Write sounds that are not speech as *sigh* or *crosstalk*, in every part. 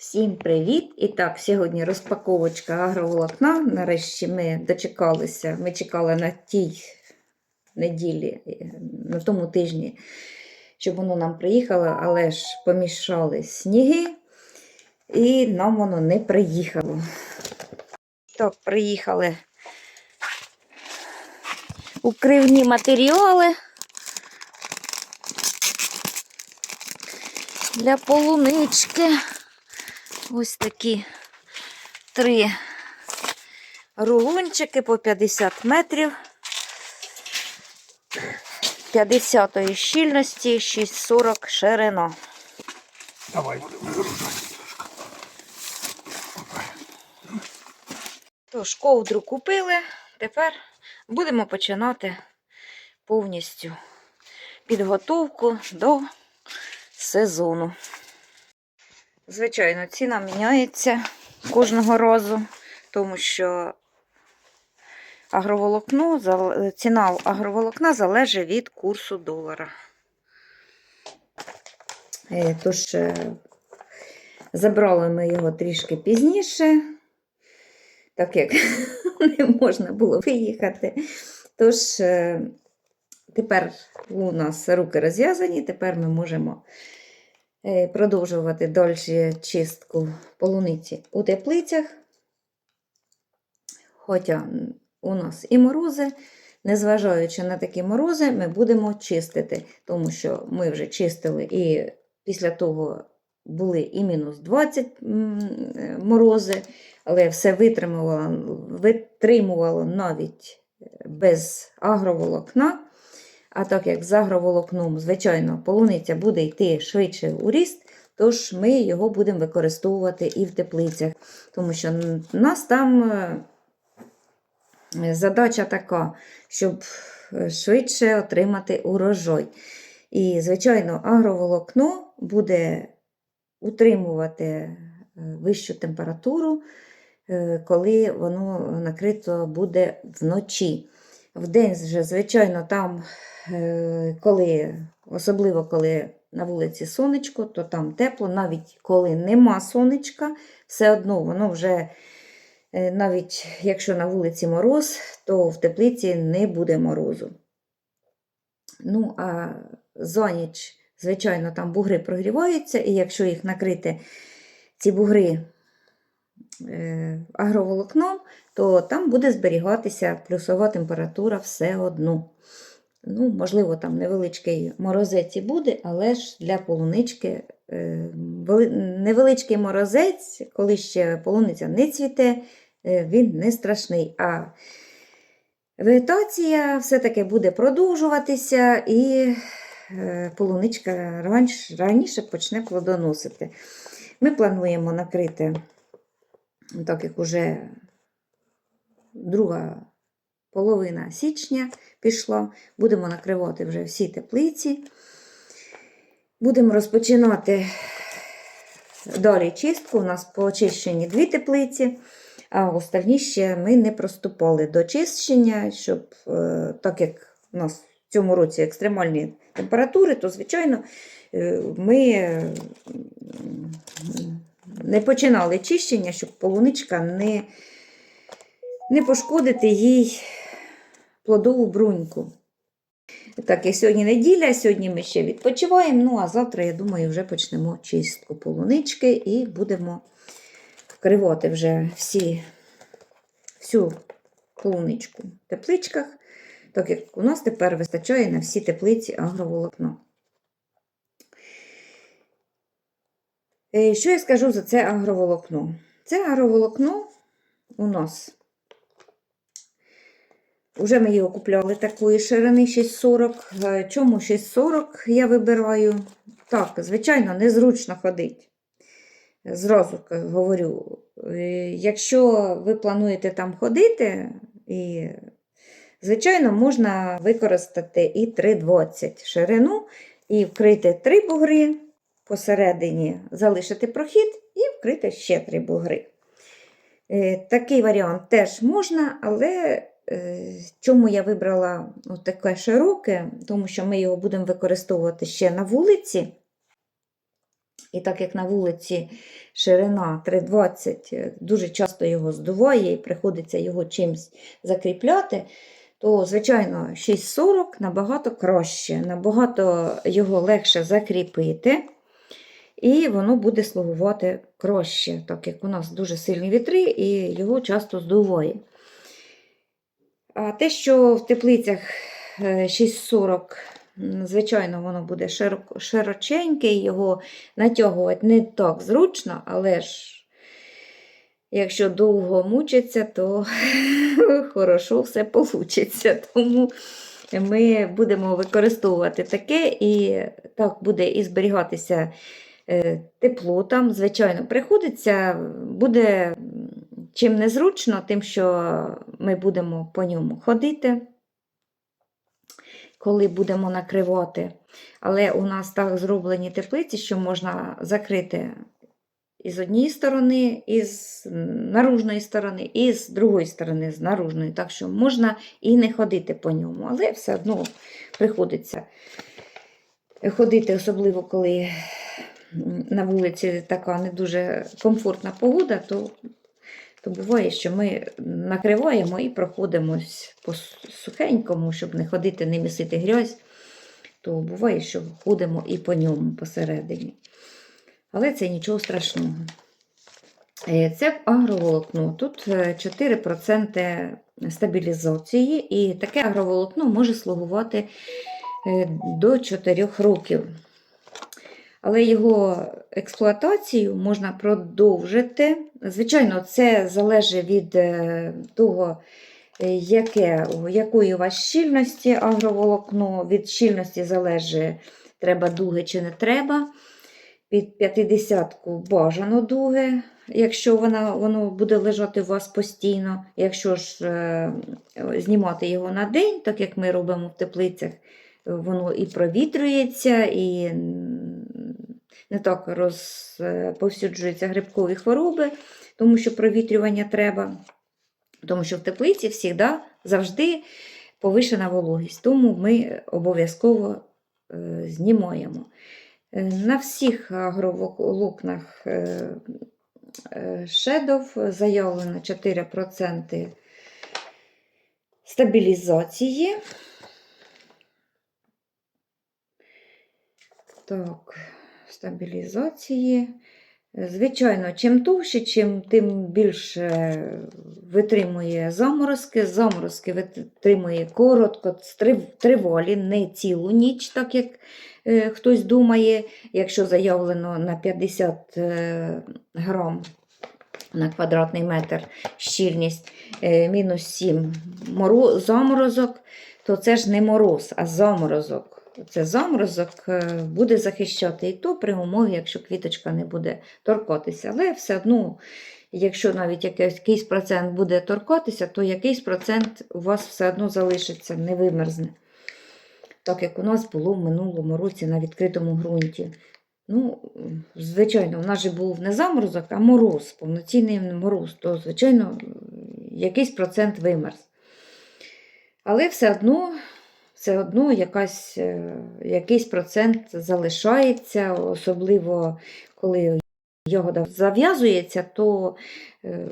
Всім привіт! І так, сьогодні розпаковочка агроволокна. Нарешті ми дочекалися. Ми чекали на тій неділі, е, на тому тижні, щоб воно нам приїхало, але ж помішали сніги, і нам воно не приїхало. Так, приїхали укривні матеріали. Для полунички. Ось такі три рулончики по 50 метрів. 50 щільності, 6,40 ширина. Давай будемо вигружати. Тож, ковдру купили. Тепер будемо починати повністю підготовку до сезону. Звичайно, ціна міняється кожного разу, тому що агроволокно, ціна агроволокна залежить від курсу долара. Е, Тож, е, забрали ми його трішки пізніше, так як *laughs* не можна було виїхати. Тож, е, тепер у нас руки розв'язані, тепер ми можемо продовжувати далі чистку полуниці у теплицях. Хоча у нас і морози, незважаючи на такі морози, ми будемо чистити, тому що ми вже чистили і після того були і мінус 20 е, морози, але все витримувало, витримувало навіть е, без агроволокна. А так як з агроволокном, звичайно, полуниця буде йти швидше у ріст, тож ми його будемо використовувати і в теплицях. Тому що у нас там е, задача така, щоб е, швидше отримати урожай. І, звичайно, агроволокно буде утримувати е, вищу температуру, коли воно накрито буде вночі. Вдень же, звичайно, там, е, коли, особливо коли на вулиці сонечко, то там тепло, навіть коли нема сонечка, все одно воно вже, е, навіть якщо на вулиці мороз, то в теплиці не буде морозу. Ну, а за ніч, звичайно, там бугри прогріваються, і якщо їх накрити, ці бугри е, агроволокном, то там буде зберігатися плюсова температура все одно. Ну, можливо, там невеличкий морозець і буде, але ж для полунички е, невеличкий морозець, коли ще полуниця не цвіте, е, він не страшний. А вегетація все-таки буде продовжуватися і е, полуничка раніше, почне плодоносити. Ми плануємо накрити, так як уже друга половина січня пішла, будемо накривати вже всі теплиці. Будемо розпочинати далі чистку. У нас по очищенні дві теплиці, а остальні ще ми не проступали до чищення, щоб, е, так як у нас в цьому році екстремальні температури, то, звичайно, е, ми не починали чищення, щоб полуничка не, не пошкодити їй плодову бруньку. Так, як сьогодні неділя, сьогодні ми ще відпочиваємо. Ну, а завтра, я думаю, вже почнемо чистку полунички і будемо вкривати вже всі, всю полуничку в тепличках, так як у нас тепер вистачає на всі теплиці агроволокно. Е, Що я скажу за це агроволокно? Це агроволокно у нас. Уже ми його купляли такої ширини 6,40. Е, Чому 6,40 я вибираю? Так, звичайно, незручно ходити. Зразу говорю, е, якщо ви плануєте там ходити, і, звичайно, можна використати і 3,20 ширину, і вкрити три бугри, посередині залишити прохід і вкрити ще три бугри. Е, Такий варіант теж можна, але чому я вибрала таке широке, тому що ми його будемо використовувати ще на вулиці. І так як на вулиці ширина 3,20, е, дуже часто його здуває і приходиться його чимось закріпляти, то, звичайно, 6,40 набагато краще, набагато його легше закріпити, і воно буде слугувати краще, так як у нас дуже сильні вітри і його часто здуває. Те, що в теплицях е, 6,40, звичайно, воно буде широченьке, його натягувати не так зручно, але ж якщо довго мучиться, то *laughs* хорошо все вийде. Тому ми будемо використовувати таке, і так буде і зберігатися е, тепло там. Звичайно, приходиться, буде чим незручно, тим, що ми будемо по ньому ходити, коли будемо накривати. Але у нас так зроблені теплиці, що можна закрити і з однієї сторони, і з наружної сторони, і з другої сторони, з наружної. Так що можна і не ходити по ньому, але все одно приходиться ходити, особливо коли на вулиці така не дуже комфортна погода, то, то буває, що ми накриваємо і проходимось по сухенькому, щоб не ходити, не місити грязь, то буває, що ходимо і по ньому посередині. Але це нічого страшного. Е, Це агроволокно. Тут е, 4% стабілізації, і таке агроволокно може слугувати е, до 4 років. Але його експлуатацію можна продовжити. Звичайно, це залежить від е, того, е, яке, якої у вас щільності агроволокно. Від щільності залежить, треба дуги чи не треба. Під 50-ку бажано дуги, якщо вона, воно буде лежати у вас постійно. Якщо ж е, знімати його на день, так як ми робимо в теплицях, воно і провітрюється, і не так розповсюджуються грибкові хвороби, тому що провітрювання треба. Тому що в теплиці завжди, завжди повишена вологість, тому ми обов'язково е, знімаємо. Е, На всіх е, е, шедов заявлено 4% стабілізації. Так, стабілізації. Звичайно, чим товще, чим тим більше витримує заморозки. Заморозки витримує коротко, тривалі, не цілу ніч, так як е, хтось думає, якщо заявлено на 50 е, грам на квадратний метр щільність е, мінус 7 моро- заморозок, то це ж не мороз, а заморозок. Це заморозок е, буде захищати і то при умові, якщо квіточка не буде торкатися. Але все одно, якщо навіть якийсь, процент буде торкатися, то якийсь процент у вас все одно залишиться, не вимерзне. Так як у нас було в минулому році на відкритому ґрунті. Ну, звичайно, у нас же був не заморозок, а мороз, повноцінний мороз, то, звичайно, якийсь процент вимерз. Але все одно, все одно якась, е, якийсь процент залишається, особливо коли ягода зав'язується, то е,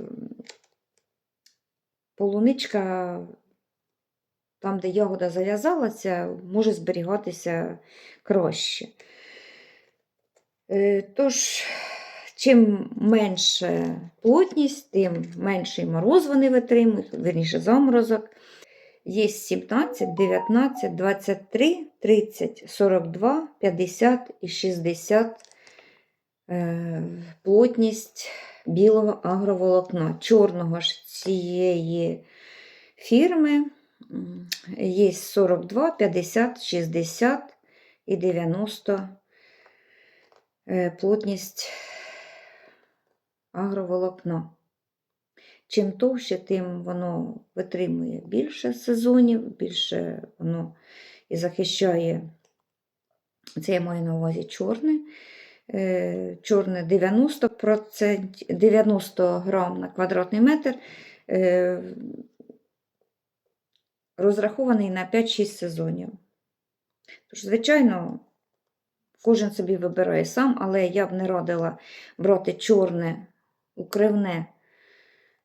полуничка, там, де ягода зав'язалася, може зберігатися краще. Е, Тож, чим менше плотність, тим менший мороз вони витримують, верніше заморозок. Є 17, 19, 23, 30, 42, 50 і 60 е, плотність білого агроволокна. Чорного ж цієї фірми є 42, 50, 60 і 90 е, плотність агроволокна. Чим товще, тим воно витримує більше сезонів, більше воно і захищає, це я маю на увазі чорне. Е, Чорне 90%, 90 грам на квадратний метр, е, розрахований на 5-6 сезонів. Тож, звичайно, кожен собі вибирає сам, але я б не радила брати чорне укривне,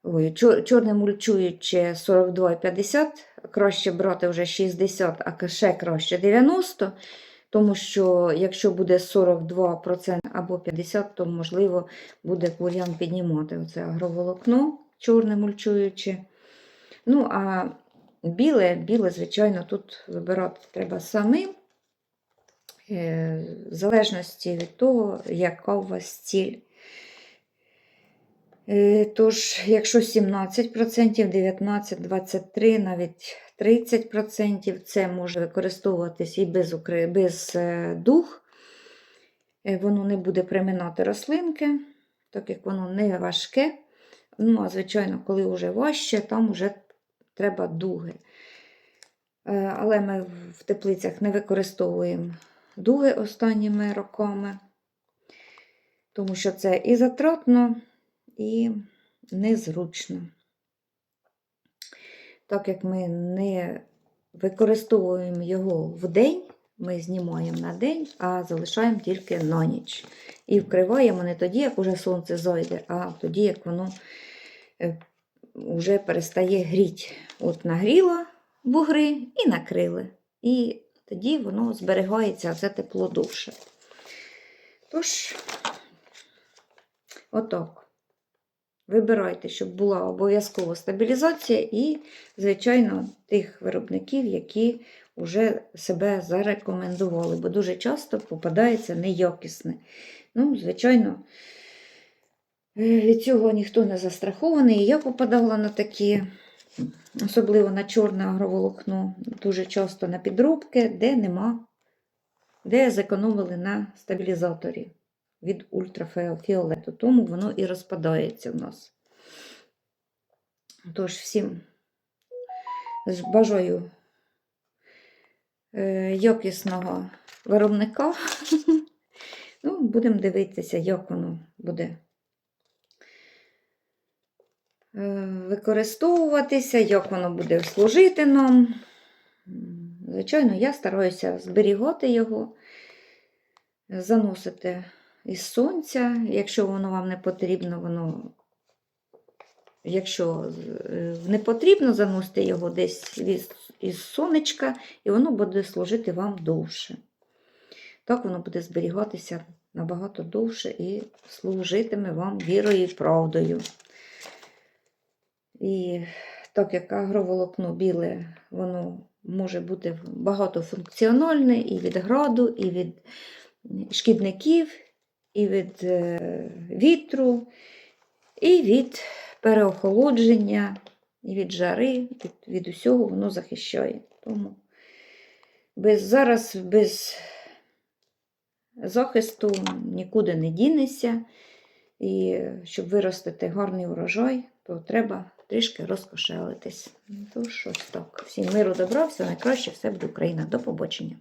ой, чорне мульчуюче 42,50, краще брати вже 60, а ще краще 90. Тому що якщо буде 42% або 50%, то можливо буде бур'ян піднімати оце агроволокно чорне мульчуюче. Ну, а біле, біле, звичайно, тут вибирати треба самим. Е, В залежності від того, яка у вас ціль. Е, Тож, якщо 17%, 19, 23, навіть 30%, це може використовуватись і без, без е, дух. Е, Воно не буде приминати рослинки, так як воно не важке. Ну, а звичайно, коли вже важче, там вже треба дуги. Але ми в теплицях не використовуємо дуги останніми роками, тому що це і затратно, і незручно. Так як ми не використовуємо його в день, ми знімаємо на день, а залишаємо тільки на ніч. І вкриваємо не тоді, як уже сонце зайде, а тоді, як воно вже перестає гріти. От нагріло бугри і накрили. І тоді воно зберігається це тепло довше. Тож, отак. Вибирайте, щоб була обов'язково стабілізація, і, звичайно, тих виробників, які вже себе зарекомендували, бо дуже часто попадається неякісне. Ну, звичайно, е, від цього ніхто не застрахований. І я попадала на такі, особливо на чорне агроволокно, дуже часто на підробки, де нема, де зекономили на стабілізаторі від ультрафіолету, тому воно і розпадається в нас. Тож всім бажаю е, якісного виробника. *laughs* Ну, будемо дивитися, як воно буде е, використовуватися, як воно буде служити нам. Звичайно, я стараюся зберігати його, заносити із сонця. Якщо воно вам не потрібно, воно. Якщо е, не потрібно заносити його десь із сонечка, і воно буде служити вам довше. Так воно буде зберігатися набагато довше і служитиме вам вірою і правдою. І так як агроволокно біле, воно може бути багатофункціональне і від граду, і від шкідників, і від е, вітру, і від переохолодження, і від жари, від, від усього воно захищає. Тому без, зараз без захисту нікуди не дінешся. І щоб виростити гарний урожай, то треба трішки розкошелитись. Тож ось так. Всім миру добра, все найкраще, все буде Україна. До побачення.